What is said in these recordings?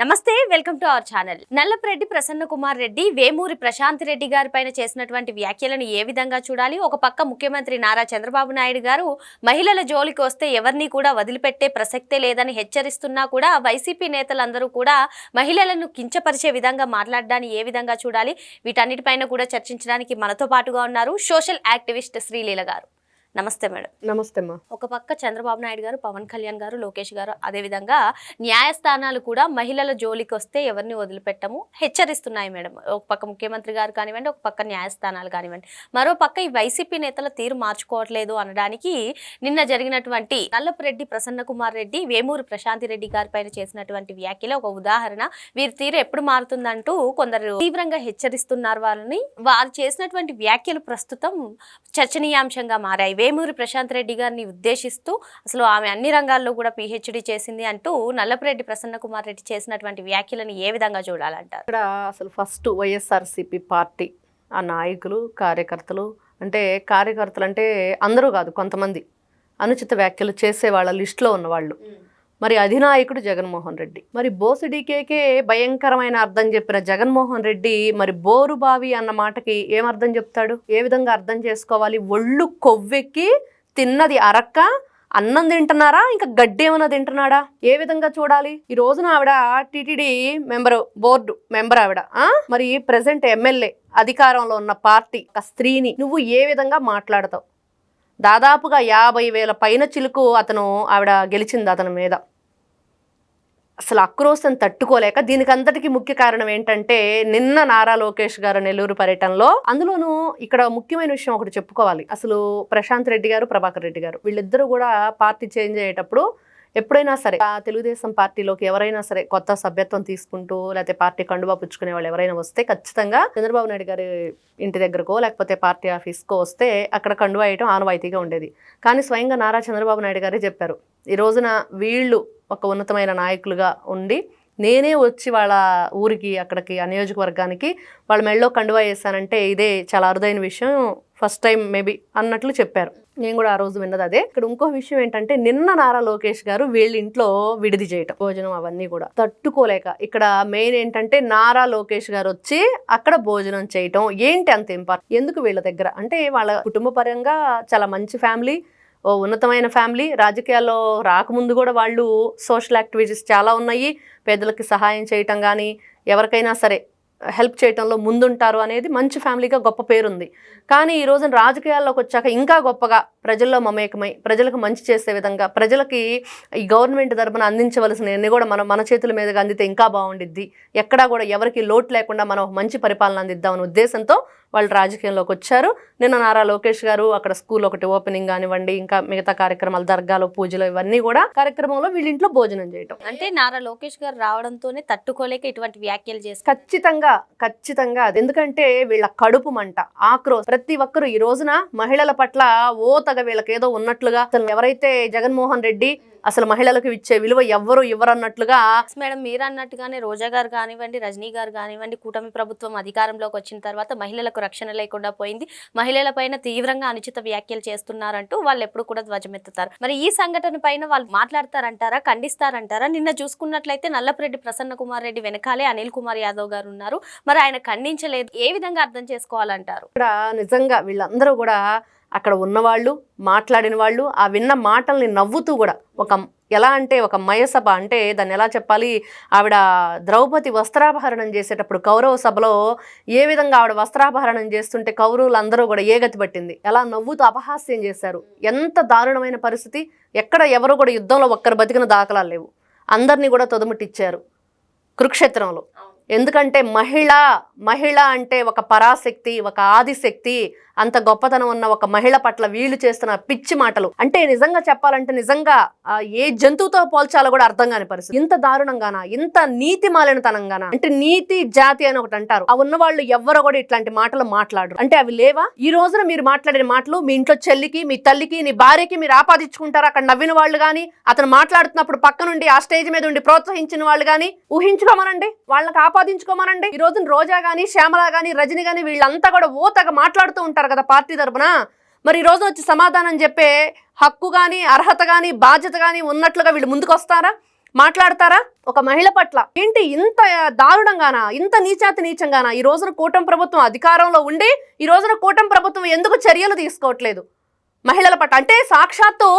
నమస్తే welcome to our channel. Nallapareddy Prasanna Kumar Reddy Vemuri Prashanth Reddy గారి పైన చేసినటువంటి వ్యాఖ్యలను ఏ విధంగా చూడాలి? ఒక పక్క ముఖ్యమంత్రి నారా చంద్రబాబు నాయుడు గారు మహిళల జోలికి వస్తే ఎవరిని కూడా వదిలిపెట్టే ప్రసక్తే లేదని హెచ్చరిస్తున్నా కూడా వైసీపీ నేతలందరూ కూడా మహిళలను కించపరిచే విధంగా మాట్లాడడాన్ని ఏ విధంగా చూడాలి? వీటన్నిటిపైన కూడా చర్చించడానికి మనతో పాటుగా ఉన్నారు సోషల్ యాక్టివిస్ట్ శ్రీలీల గారు. నమస్తే మేడం. నమస్తే ఒక పక్క చంద్రబాబు నాయుడు గారు పవన్ కళ్యాణ్ గారు లోకేష్ గారు అదేవిధంగా న్యాయస్థానాలు కూడా మహిళల జోలికి వస్తే ఎవరిని వదిలిపెట్టము? హెచ్చరిస్తున్నాయి మేడం. ఒక పక్క ముఖ్యమంత్రి గారు కానివ్వండి ఒక పక్క న్యాయస్థానాలు కానివ్వండి. మరో పక్క ఈ వైసీపీ నేతల తీరు మార్చుకోవట్లేదు అనడానికి నిన్న జరిగినటువంటి నల్లపురెడ్డి ప్రసన్న కుమార్ రెడ్డి వేమూరి ప్రశాంతి రెడ్డి గారి పైన చేసినటువంటి వ్యాఖ్యలు ఒక ఉదాహరణ. వీరి తీరు ఎప్పుడు మారుతుందంటూ కొందరు తీవ్రంగా హెచ్చరిస్తున్నారు. వాళ్ళని వారు చేసినటువంటి వ్యాఖ్యలు ప్రస్తుతం చర్చనీయాంశంగా మారాయి. వేమూరి ప్రశాంత్ రెడ్డి గారిని ఉద్దేశిస్తూ అసలు ఆమె అన్ని రంగాల్లో కూడా పిహెచ్డి చేసింది అంటూ నల్లపురెడ్డి ప్రసన్న కుమార్ రెడ్డి చేసినటువంటి వ్యాఖ్యలను ఏ విధంగా చూడాలంటారు? ఇక్కడ అసలు ఫస్ట్ వైఎస్ఆర్సిపి పార్టీ ఆ నాయకులు కార్యకర్తలు అంటే కార్యకర్తలు అంటే అందరూ కాదు కొంతమంది అనుచిత వ్యాఖ్యలు చేసే వాళ్ళ లిస్టులో ఉన్నవాళ్ళు. మరి అధినాయకుడు జగన్మోహన్ రెడ్డి. మరి బోసుడీకేకే భయంకరమైన అర్థం చెప్పిన జగన్మోహన్ రెడ్డి మరి బోరుబావి అన్న మాటకి ఏం అర్థం చెప్తాడు? ఏ విధంగా అర్థం చేసుకోవాలి? ఒళ్ళు కొవ్వెక్కి తిన్నది అరక్క అన్నం తింటున్నారా? ఇంకా గడ్డి ఏమైనా తింటున్నాడా? ఏ విధంగా చూడాలి? ఈ రోజున ఆవిడ టిటిడి మెంబర్ బోర్డు మెంబర్ ఆవిడ. మరి ప్రజెంట్ ఎమ్మెల్యే అధికారంలో ఉన్న పార్టీ ఒక స్త్రీని నువ్వు ఏ విధంగా మాట్లాడతావు? దాదాపుగా యాభై వేల పైన చిలుకు అతను ఆవిడ గెలిచింది అతని మీద. అసలు అక్రోశం తట్టుకోలేక దీనికి అంతటికి ముఖ్య కారణం ఏంటంటే నిన్న నారా లోకేష్ గారు నెల్లూరు పర్యటనలో అందులోనూ ఇక్కడ ముఖ్యమైన విషయం ఒకటి చెప్పుకోవాలి. అసలు ప్రశాంత్ రెడ్డి గారు ప్రభాకర్ రెడ్డి గారు వీళ్ళిద్దరూ కూడా పార్టీ చేంజ్ అయ్యేటప్పుడు ఎప్పుడైనా సరే ఆ తెలుగుదేశం పార్టీలోకి ఎవరైనా సరే కొత్త సభ్యత్వం తీసుకుంటూ లేకపోతే పార్టీ కండువా పుచ్చుకునే వాళ్ళు ఎవరైనా వస్తే ఖచ్చితంగా చంద్రబాబు నాయుడు గారి ఇంటి దగ్గరకో లేకపోతే పార్టీ ఆఫీస్కో వస్తే అక్కడ కండువా వేయటం ఆనవాయితీగా ఉండేది. కానీ స్వయంగా నారా చంద్రబాబు నాయుడు గారే చెప్పారు. ఈ రోజున వీళ్ళు ఒక ఉన్నతమైన నాయకులుగా ఉండి నేనే వచ్చి వాళ్ళ ఊరికి అక్కడికి ఆ నియోజకవర్గానికి వాళ్ళ మెళ్ళలో కండువా వేసానంటే ఇదే చాలా అరుదైన విషయం. ఫస్ట్ టైం మేబీ అన్నట్లు చెప్పారు. నేను కూడా ఆ రోజు విన్నది అదే. ఇక్కడ ఇంకో విషయం ఏంటంటే నిన్న నారా లోకేష్ గారు వీళ్ళ ఇంట్లో విడిది చేయటం. భోజనం అవన్నీ కూడా తట్టుకోలేక ఇక్కడ మెయిన్ ఏంటంటే నారా లోకేష్ గారు వచ్చి అక్కడ భోజనం చేయటం. ఏంటి అంత ఇంపార్టెంట్? ఎందుకు వీళ్ళ దగ్గర? అంటే వాళ్ళ కుటుంబ పరంగా చాలా మంచి ఫ్యామిలీ ఓ ఉన్నతమైన ఫ్యామిలీ. రాజకీయాల్లో రాకముందు కూడా వాళ్ళు సోషల్ యాక్టివిటీస్ చాలా ఉన్నాయి. పేదలకి సహాయం చేయటం కానీ ఎవరికైనా సరే హెల్ప్ చేయటంలో ముందుంటారు అనేది మంచి ఫ్యామిలీగా గొప్ప పేరుంది. కానీ ఈ రోజున రాజకీయాల్లోకి వచ్చాక ఇంకా గొప్పగా ప్రజల్లో మమేకమై ప్రజలకు మంచి చేసే విధంగా ప్రజలకి ఈ గవర్నమెంట్ తరపున అందించవలసినవన్నీ కూడా మనం మన చేతుల మీదుగా అందితే ఇంకా బాగుండిద్ది. ఎక్కడా కూడా ఎవరికి లోటు లేకుండా మనం మంచి పరిపాలన అందిద్దామనే ఉద్దేశంతో వాళ్ళు రాజకీయంలోకి వచ్చారు. నిన్న నారా లోకేష్ గారు అక్కడ స్కూల్ ఒకటి ఓపెనింగ్ కానివ్వండి ఇంకా మిగతా కార్యక్రమాలు దర్గాలు పూజలు ఇవన్నీ కూడా కార్యక్రమంలో వీళ్ళ ఇంట్లో భోజనం చేయటం. అంటే నారా లోకేష్ గారు రావడంతోనే తట్టుకోలేక ఇటువంటి వ్యాఖ్యలు చేస్తారు ఖచ్చితంగా ఖచ్చితంగా అది. ఎందుకంటే వీళ్ళ కడుపు మంట ఆక్రోశ్. ప్రతి ఒక్కరు ఈ రోజున మహిళల పట్ల ఓతగా వీళ్ళకి ఏదో ఉన్నట్లుగా అసలు ఎవరైతే జగన్మోహన్ రెడ్డి అసలు మహిళలకు ఇచ్చే విలువ ఎవ్వరు ఇవ్వరన్నట్లుగా మేడం మీరు అన్నట్టుగానే రోజా గారు కానివ్వండి రజనీ గారు కానివ్వండి కూటమి ప్రభుత్వం అధికారంలోకి వచ్చిన తర్వాత మహిళలకు రక్షణ లేకుండా పోయింది. మహిళల పైన తీవ్రంగా అనుచిత వ్యాఖ్యలు చేస్తున్నారంటూ వాళ్ళు ఎప్పుడు కూడా ధ్వజమెత్తుతారు. మరి ఈ సంఘటన పైన వాళ్ళు మాట్లాడతారంటారా? ఖండిస్తారంటారా? నిన్న చూసుకున్నట్లయితే నల్లపురెడ్డి ప్రసన్న కుమార్ రెడ్డి వెనకాలే అనిల్ కుమార్ యాదవ్ గారు ఉన్నారు. మరి ఆయన ఖండించలేదు. ఏ విధంగా అర్థం చేసుకోవాలంటారు? ఇక్కడ నిజంగా వీళ్ళందరూ కూడా అక్కడ ఉన్నవాళ్ళు మాట్లాడిన వాళ్ళు ఆ విన్న మాటల్ని నవ్వుతూ కూడా ఒక ఎలా అంటే ఒక మయసభ అంటే దాన్ని ఎలా చెప్పాలి? ఆవిడ ద్రౌపది వస్త్రాపహరణం చేసేటప్పుడు కౌరవ సభలో ఏ విధంగా ఆవిడ వస్త్రాపహరణం చేస్తుంటే కౌరవులందరూ కూడా ఏగతి పట్టింది? ఎలా నవ్వుతూ అపహాస్యం చేశారు? ఎంత దారుణమైన పరిస్థితి? ఎక్కడ ఎవరు కూడా యుద్ధంలో ఒక్కరు బతికిన దాఖలాలు లేవు. అందరినీ కూడా తొదముటిచ్చారు కురుక్షేత్రంలో. ఎందుకంటే మహిళ మహిళ అంటే ఒక పరాశక్తి ఒక ఆదిశక్తి అంత గొప్పతనం ఉన్న ఒక మహిళ పట్ల వీళ్ళు చేస్తున్న పిచ్చి మాటలు. అంటే నిజంగా చెప్పాలంటే నిజంగా ఆ, ఏ జంతువుతో పోల్చాలో కూడా అర్థం కాని పరిస్థితి. ఇంత దారుణంగానా? ఇంత నీతి మాలినతనంగానా? అంటే నీతి జాతి అని ఒకటి అంటారు. ఆ ఉన్న వాళ్ళు ఎవ్వరు కూడా ఇట్లాంటి మాటలు మాట్లాడరు. అంటే అవి లేవా? ఈ రోజున మీరు మాట్లాడిన మాటలు మీ ఇంట్లో చెల్లికి మీ తల్లికి నీ భార్యకి మీరు ఆపాదించుకుంటారు? అక్కడ నవ్విన వాళ్ళు కానీ అతను మాట్లాడుతున్నప్పుడు పక్క నుండి ఆ స్టేజ్ మీద ఉండి ప్రోత్సహించిన వాళ్ళు కానీ ఊహించుకోమనండి. వాళ్ళకి ఆపాదించుకోమనండి ఈ రోజున రోజా గాని శ్యామల గాని రజని గాని వీళ్ళంతా కూడా ఓతగా మాట్లాడుతూ ఉంటారు కదా పార్టీ తరపున. మరి ఈ రోజు వచ్చి సమాధానం చెప్పే హక్కు కానీ అర్హత కానీ బాధ్యత కానీ ఉన్నట్లుగా వీళ్ళు ముందుకు వస్తారా మాట్లాడతారా? ఒక మహిళ పట్ల ఏంటి ఇంత దారుణంగానా? ఇంత నీచాతి నీచంగానా? ఈ రోజున కూటమి ప్రభుత్వం అధికారంలో ఉండి ఈ రోజున కూటమి ప్రభుత్వం ఎందుకు చర్యలు తీసుకోవట్లేదు? మహిళల పట్ల అంటే సాక్షాత్తు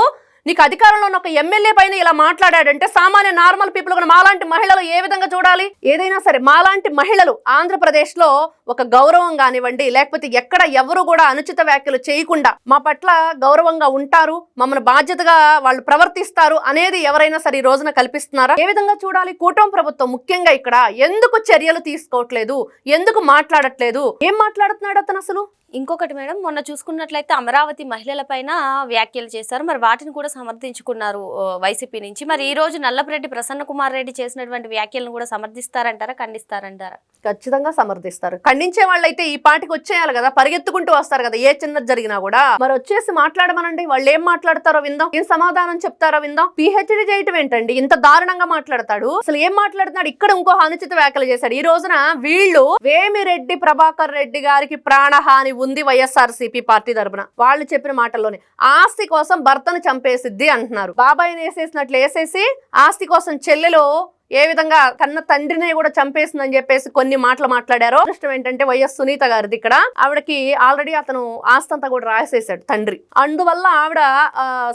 నీకు అధికారంలో ఉన్న ఒక ఎమ్మెల్యే పైన ఇలా మాట్లాడాడంటే సామాన్య నార్మల్ పీపుల్ కూడా మాలాంటి మహిళలు ఏ విధంగా చూడాలి? ఏదైనా సరే మాలాంటి మహిళలు ఆంధ్రప్రదేశ్లో ఒక గౌరవం కానివ్వండి లేకపోతే ఎక్కడ ఎవరు కూడా అనుచిత వ్యాఖ్యలు చేయకుండా మా పట్ల గౌరవంగా ఉంటారు మమ్మల్ని బాధ్యతగా వాళ్ళు ప్రవర్తిస్తారు అనేది ఎవరైనా సరే ఈ రోజున కల్పిస్తున్నారా? ఏ విధంగా చూడాలి? కూటమి ప్రభుత్వం ముఖ్యంగా ఇక్కడ ఎందుకు చర్యలు తీసుకోవట్లేదు? ఎందుకు మాట్లాడట్లేదు? ఏం మాట్లాడుతున్నాడు అతను అసలు? ఇంకొకటి మేడం మొన్న చూసుకున్నట్లయితే అమరావతి మహిళల పైన వ్యాఖ్యలు చేశారు. మరి వాటిని కూడా సమర్థించుకున్నారు వైసీపీ నుంచి. మరి ఈ రోజు నల్లపరెడ్డి ప్రసన్న కుమార్ రెడ్డి చేసినటువంటి వ్యాఖ్యలను కూడా సమర్థిస్తారంటారా ఖండిస్తారంటారా? ఖచ్చితంగా సమర్థిస్తారు. ఖండించే వాళ్ళైతే ఈ పాటికి వచ్చేయాలి కదా పరిగెత్తుకుంటూ వస్తారు కదా ఏ చిన్నది జరిగినా కూడా. మరి వచ్చేసి మాట్లాడమనండి. వాళ్ళు ఏం మాట్లాడతారో విందాం. ఏం సమాధానం చెప్తారో విందాం. పిహెచ్డి చేయటం ఏంటండి? ఇంత దారుణంగా మాట్లాడతాడు. అసలు ఏం మాట్లాడుతున్నాడు? ఇక్కడ ఇంకో అనుచిత వ్యాఖ్యలు చేశాడు. ఈ రోజున వీళ్ళు వేమిరెడ్డి ప్రభాకర్ రెడ్డి గారికి ప్రాణహాని ఉంది వైఎస్ఆర్ పార్టీ తరపున. వాళ్ళు చెప్పిన మాటల్లోనే ఆస్తి కోసం భర్తను చంపేసిద్ది అంటున్నారు. బాబాయిని వేసేసినట్లు వేసేసి ఆస్తి కోసం చెల్లెలు ఏ విధంగా కన్న తండ్రిని కూడా చంపేసిందని చెప్పేసి కొన్ని మాటలు మాట్లాడారో. అదృష్టం ఏంటంటే వైఎస్ సునీత గారిది ఇక్కడ. ఆవిడకి ఆల్రెడీ అతను ఆస్తంతా కూడా రాసేసాడు తండ్రి. అందువల్ల ఆవిడ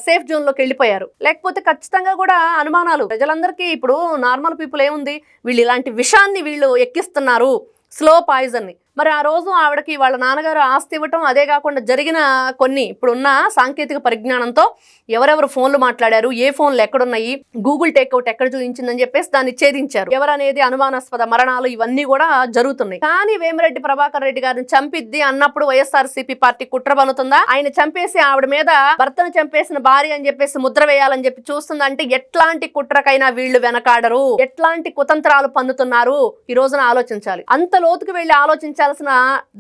సేఫ్ జోన్లోకి వెళ్ళిపోయారు. లేకపోతే ఖచ్చితంగా కూడా అనుమానాలు. ప్రజలందరికీ ఇప్పుడు నార్మల్ పీపుల్ ఏముంది? వీళ్ళు ఇలాంటి విషాన్ని వీళ్ళు ఎక్కిస్తున్నారు. స్లో పాయిజన్ని. మరి ఆ రోజు ఆవిడకి వాళ్ళ నాన్నగారు ఆస్తి ఇవ్వటం అదే కాకుండా జరిగిన కొన్ని ఇప్పుడున్న సాంకేతిక పరిజ్ఞానంతో ఎవరెవరు ఫోన్లు మాట్లాడారు ఏ ఫోన్లు ఎక్కడున్నాయి గూగుల్ టేక్అవుట్ ఎక్కడ చూపించిందని చెప్పేసి దాన్ని ఛేదించారు. ఎవరనేది అనుమానాస్పద మరణాలు ఇవన్నీ కూడా జరుగుతున్నాయి. కానీ వేమిరెడ్డి ప్రభాకర్ రెడ్డి గారిని చంపిద్ది అన్నప్పుడు వైఎస్ఆర్ పార్టీ కుట్ర పనుతుందా ఆయన చంపేసి ఆవిడ మీద భర్తను చంపేసిన భార్య అని చెప్పేసి ముద్ర వేయాలని చెప్పి చూస్తుందంటే ఎట్లాంటి కుట్రకైనా వీళ్ళు వెనకాడరు. ఎట్లాంటి కుతంత్రాలు పన్నుతున్నారు? ఈ రోజున ఆలోచించాలి. అంత లోతుకు వెళ్ళి ఆలోచించాల్సిన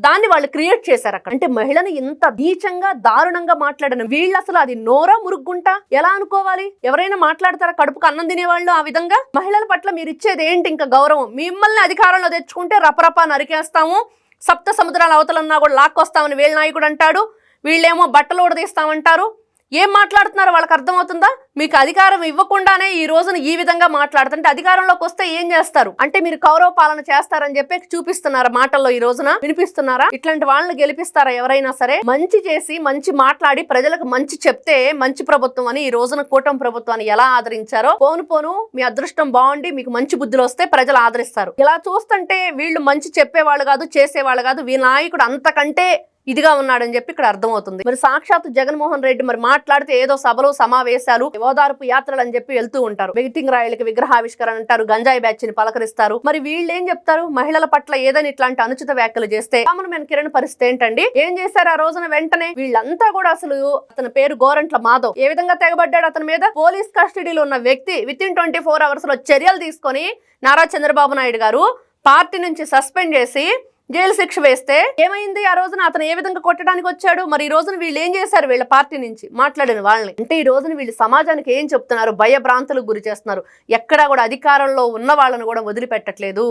దాన్ని వాళ్ళు క్రియేట్ చేశారు అక్కడ. అంటే మహిళను ఇంత నీచంగా దారుణంగా మాట్లాడను వీళ్ళు అసలు అది నోరా మురుగ్గుంటా ఎలా అనుకోవాలి? ఎవరైనా మాట్లాడతారా? కడుపుకు అన్నం తినేవాళ్ళు ఆ విధంగా? మహిళల పట్ల మీరు ఇచ్చేది ఏంటి ఇంకా గౌరవం? మిమ్మల్ని అధికారంలో తెచ్చుకుంటే రపరపా నరికేస్తాము. సప్త సముద్రాల అవతలన్నా కూడా లాక్కొస్తామని వీళ్ళ నాయకుడు అంటాడు. వీళ్ళేమో బట్టలు ఉడదీస్తామంటారు ఏం మాట్లాడుతున్నారు? వాళ్ళకి అర్థమవుతుందా? మీకు అధికారం ఇవ్వకుండానే ఈ రోజున ఈ విధంగా మాట్లాడుతుంటే అధికారంలోకి వస్తే ఏం చేస్తారు? అంటే మీరు కౌరవ పాలన చేస్తారని చెప్పి చూపిస్తున్నారు మాటల్లో ఈ రోజున? వినిపిస్తున్నారా? ఇట్లాంటి వాళ్ళని గెలిపిస్తారా ఎవరైనా సరే? మంచి చేసి మంచి మాట్లాడి ప్రజలకు మంచి చెప్తే మంచి ప్రభుత్వం అని ఈ రోజున కూటమి ప్రభుత్వాన్ని ఎలా ఆదరించారో పోను పోను మీ అదృష్టం బాగుండి మీకు మంచి బుద్ధులు వస్తే ప్రజలు ఆదరిస్తారు. ఇలా చూస్తుంటే వీళ్ళు మంచి చెప్పేవాళ్ళు కాదు చేసేవాళ్ళు కాదు వీ నాయకుడు అంతకంటే ఇదిగా ఉన్నాడని చెప్పి ఇక్కడ అర్థమవుతుంది. మరి సాక్షాత్ జగన్మోహన్ రెడ్డి మరి మాట్లాడితే ఏదో సభలు సమావేశాలు ఓదార్పు యాత్రలు అని చెప్పి వెళ్తూ ఉంటారు. వెయిటింగ్ రాయలకి విగ్రహావిష్కరణ అంటారు గంజాయి బ్యాచ్ని పలకరిస్తారు. మరి వీళ్ళు ఏం చెప్తారు? మహిళల పట్ల ఏదైనా ఇట్లాంటి అనుచిత వ్యాఖ్యలు చేస్తే కామన్ మ్యాన్ కిరణ్ పరిస్థితి ఏంటండి? ఏం చేశారు ఆ రోజున వెంటనే? వీళ్ళంతా కూడా అసలు అతని పేరు గోరంట్ల మాధవ్. ఏ విధంగా తెగబడ్డాడు అతని మీద? పోలీస్ కస్టడీలో ఉన్న వ్యక్తి విత్ ఇన్ ట్వంటీ ఫోర్ అవర్స్లో చర్యలు తీసుకొని నారా చంద్రబాబు నాయుడు గారు పార్టీ నుంచి సస్పెండ్ చేసి జైలు శిక్ష వేస్తే ఏమైంది? ఆ రోజున అతను ఏ విధంగా కొట్టడానికి వచ్చాడు? మరి ఈ రోజున వీళ్ళు ఏం చేశారు? వీళ్ళ పార్టీ నుంచి మాట్లాడిన వాళ్ళని. అంటే ఈ రోజున వీళ్ళు సమాజానికి ఏం చెప్తున్నారు? భయభ్రాంతులకు గురి చేస్తున్నారు. ఎక్కడా కూడా అధికారంలో ఉన్న వాళ్ళని కూడా వదిలిపెట్టట్లేదు.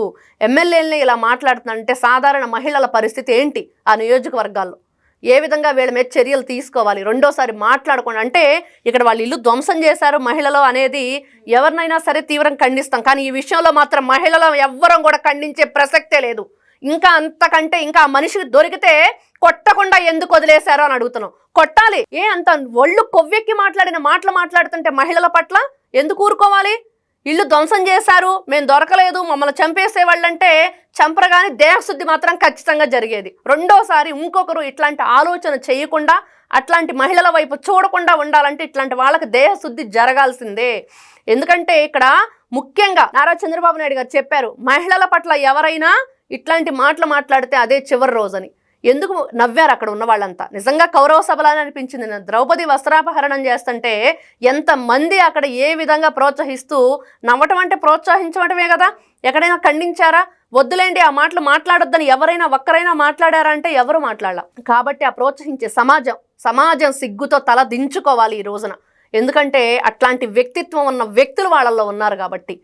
ఎమ్మెల్యేలని ఇలా మాట్లాడుతున్నారంటే సాధారణ మహిళల పరిస్థితి ఏంటి ఆ నియోజకవర్గాల్లో? ఏ విధంగా వీళ్ళ మీద చర్యలు తీసుకోవాలి? రెండోసారి మాట్లాడకుండా. అంటే ఇక్కడ వాళ్ళు ఇల్లు ధ్వంసం చేశారు మహిళలు అనేది ఎవరినైనా సరే తీవ్రంగా ఖండిస్తాం. కానీ ఈ విషయంలో మాత్రం మహిళలు ఎవ్వరం కూడా ఖండించే ప్రసక్తే లేదు. ఇంకా అంతకంటే ఇంకా మనిషికి దొరికితే కొట్టకుండా ఎందుకు వదిలేశారో అని అడుగుతున్నాం. కొట్టాలి. ఏ అంత ఒళ్ళు కొవ్వెక్కి మాట్లాడిన మాటలు మాట్లాడుతుంటే మహిళల పట్ల ఎందుకు ఊరుకోవాలి? ఇల్లు ధ్వంసం చేశారు. మేము దొరకలేదు. మమ్మల్ని చంపేసే వాళ్ళంటే చంపరగానే దేహశుద్ధి మాత్రం ఖచ్చితంగా జరిగేది. రెండోసారి ఇంకొకరు ఇట్లాంటి ఆలోచన చేయకుండా అట్లాంటి మహిళల వైపు చూడకుండా ఉండాలంటే ఇట్లాంటి వాళ్ళకి దేహశుద్ధి జరగాల్సిందే. ఎందుకంటే ఇక్కడ ముఖ్యంగా నారా చంద్రబాబు నాయుడు గారు చెప్పారు మహిళల పట్ల ఎవరైనా ఇట్లాంటి మాటలు మాట్లాడితే అదే చివరి రోజని. ఎందుకు నవ్వారు అక్కడ ఉన్న వాళ్ళంతా నిజంగా కౌరవ సభలని అనిపించింది. నేను ద్రౌపది వస్త్రాపహరణం చేస్తుంటే ఎంత మంది అక్కడ ఏ విధంగా ప్రోత్సహిస్తూ నవ్వటం అంటే ప్రోత్సహించడమే కదా? ఎక్కడైనా ఖండించారా? వద్దులేండి ఆ మాటలు మాట్లాడొద్దని ఎవరైనా ఒక్కరైనా మాట్లాడారా అంటే ఎవరు మాట్లాడాల? కాబట్టి ఆ ప్రోత్సహించే సమాజం సమాజం సిగ్గుతో తల దించుకోవాలి ఈ రోజున. ఎందుకంటే అట్లాంటి వ్యక్తిత్వం ఉన్న వ్యక్తులు వాళ్ళల్లో ఉన్నారు కాబట్టి.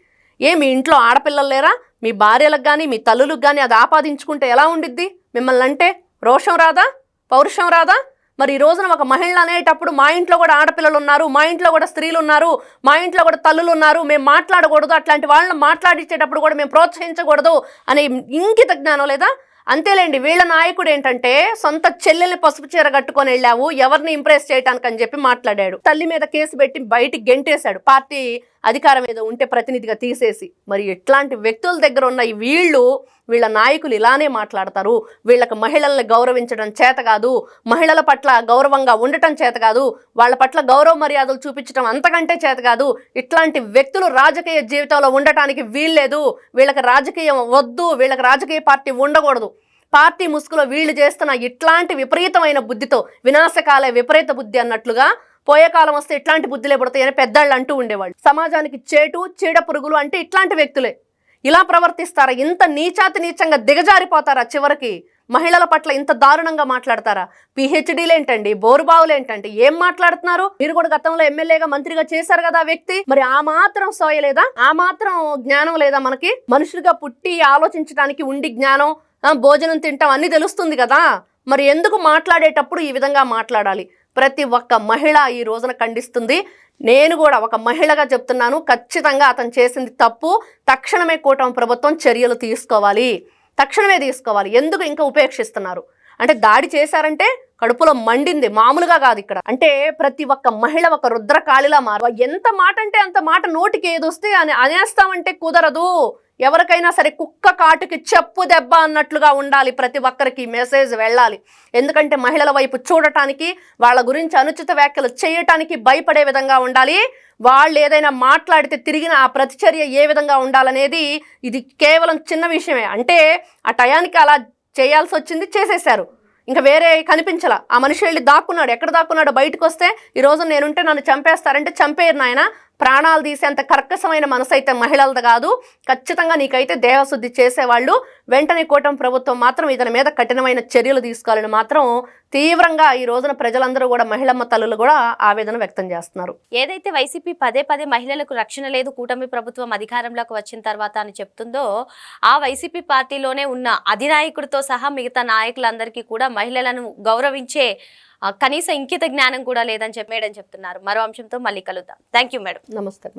ఏ మీ ఇంట్లో ఆడపిల్లలు లేరా? మీ భార్యలకు కానీ మీ తల్లులకు కానీ అది ఆపాదించుకుంటే ఎలా ఉండిద్ది? మిమ్మల్ని అంటే రోషం రాదా? పౌరుషం రాదా? మరి ఈ రోజున ఒక మహిళ అనేటప్పుడు మా ఇంట్లో కూడా ఆడపిల్లలు ఉన్నారు మా ఇంట్లో కూడా స్త్రీలు ఉన్నారు మా ఇంట్లో కూడా తల్లులు ఉన్నారు మేము మాట్లాడకూడదు అట్లాంటి వాళ్ళని మాట్లాడించేటప్పుడు కూడా మేము ప్రోత్సహించకూడదు అనే ఇంకిత జ్ఞానం లేదా? అంతేలేండి వీళ్ళ నాయకుడు ఏంటంటే సొంత చెల్లెల్ని పసుపు చీర కట్టుకొని వెళ్ళావు ఎవరిని ఇంప్రెస్ చేయడానికి అని చెప్పి మాట్లాడాడు. తల్లి మీద కేసు పెట్టి బయటికి గెంటేశాడు. పార్టీ అధికారం మీద ఉంటే ప్రతినిధిగా తీసేసి మరి ఇట్లాంటి వ్యక్తుల దగ్గర ఉన్న ఈ వీళ్ళు వీళ్ళ నాయకులు ఇలానే మాట్లాడతారు. వీళ్ళకి మహిళల్ని గౌరవించడం చేత కాదు మహిళల పట్ల గౌరవంగా ఉండటం చేత కాదు వాళ్ళ పట్ల గౌరవ మర్యాదలు చూపించడం అంతకంటే చేత కాదు. ఇట్లాంటి వ్యక్తులు రాజకీయ జీవితంలో ఉండటానికి వీల్లేదు. వీళ్ళకి రాజకీయం వద్దు వీళ్ళకి రాజకీయ పార్టీ ఉండకూడదు. పార్టీ ముసుగులో వీళ్ళు చేస్తున్న ఇట్లాంటి విపరీతమైన బుద్ధితో వినాశకాలే విపరీత బుద్ధి అన్నట్లుగా పోయే కాలం వస్తే ఇట్లాంటి బుద్ధులే పుడతాయని పెద్దళ్ళు అంటూ ఉండేవాళ్ళు. సమాజానికి చేటు చీడ పురుగులు అంటే ఇట్లాంటి వ్యక్తులే. ఇలా ప్రవర్తిస్తారా? ఇంత నీచాతి నీచంగా దిగజారిపోతారా? చివరికి మహిళల పట్ల ఇంత దారుణంగా మాట్లాడతారా? పిహెచ్డీలేంటండి బోరుబావులేంటండి ఏం మాట్లాడుతున్నారు? మీరు కూడా గతంలో ఎమ్మెల్యేగా మంత్రిగా చేశారు కదా వ్యక్తి. మరి ఆ మాత్రం సోయలేదా ఆ మాత్రం జ్ఞానం లేదా మనకి? మనుషులుగా పుట్టి ఆలోచించడానికి ఉండి జ్ఞానం భోజనం తింటాం అన్ని తెలుస్తుంది కదా? మరి ఎందుకు మాట్లాడేటప్పుడు ఈ విధంగా మాట్లాడాలి? ప్రతి ఒక్క మహిళ ఈ రోజున ఖండిస్తుంది. నేను కూడా ఒక మహిళగా చెప్తున్నాను. ఖచ్చితంగా అతను చేసింది తప్పు. తక్షణమే కూటమి ప్రభుత్వం చర్యలు తీసుకోవాలి. తక్షణమే తీసుకోవాలి. ఎందుకు ఇంకా ఉపేక్షిస్తున్నారు? అంటే దాడి చేశారంటే కడుపులో మండింది. మామూలుగా కాదు ఇక్కడ. అంటే ప్రతి ఒక్క మహిళ ఒక రుద్రకాళిలా మారు. ఎంత మాట అంటే అంత మాట నోటికి ఏదొస్తే అని అనేస్తామంటే కుదరదు. ఎవరికైనా సరే కుక్క కాటుకి చెప్పు దెబ్బ అన్నట్లుగా ఉండాలి. ప్రతి ఒక్కరికి మెసేజ్ వెళ్ళాలి. ఎందుకంటే మహిళల వైపు చూడటానికి వాళ్ళ గురించి అనుచిత వ్యాఖ్యలు చేయటానికి భయపడే విధంగా ఉండాలి. వాళ్ళు ఏదైనా మాట్లాడితే తిరిగిన ఆ ప్రతిచర్య ఏ విధంగా ఉండాలనేది ఇది కేవలం చిన్న విషయమే. అంటే ఆ టయానికి అలా చేయాల్సి వచ్చింది చేసేశారు. ఇంకా వేరే కనిపించలా. ఆ మనిషి వెళ్ళి దాక్కున్నాడు. ఎక్కడ దాక్కున్నాడో బయటకు వస్తే ఈరోజు నేనుంటే నన్ను చంపేస్తారంటే చంపేరు నాయన. ప్రాణాలు తీసేంత కర్కశమైన మనసు అయితే మహిళలది కాదు. ఖచ్చితంగా నీకైతే దేహశుద్ధి చేసేవాళ్ళు వెంటనే కూటమి ప్రభుత్వం మాత్రం ఇతని మీద కఠినమైన చర్యలు తీసుకోవాలని మాత్రం తీవ్రంగా ఈ రోజున ప్రజలందరూ కూడా మహిళమ్మ తల్లులు కూడా ఆవేదన వ్యక్తం చేస్తున్నారు. ఏదైతే వైసీపీ పదే పదే మహిళలకు రక్షణ లేదు కూటమి ప్రభుత్వం అధికారంలోకి వచ్చిన తర్వాత అని చెప్తుందో ఆ వైసీపీ పార్టీలోనే ఉన్న అధినాయకుడితో సహా మిగతా నాయకులందరికీ కూడా మహిళలను గౌరవించే కనీస ఇంకిత జ్ఞానం కూడా లేదని చెప్పి మేడం చెప్తున్నారు. మరో అంశంతో మళ్ళీ కలుద్దాం. థ్యాంక్ యూ మేడం నమస్తే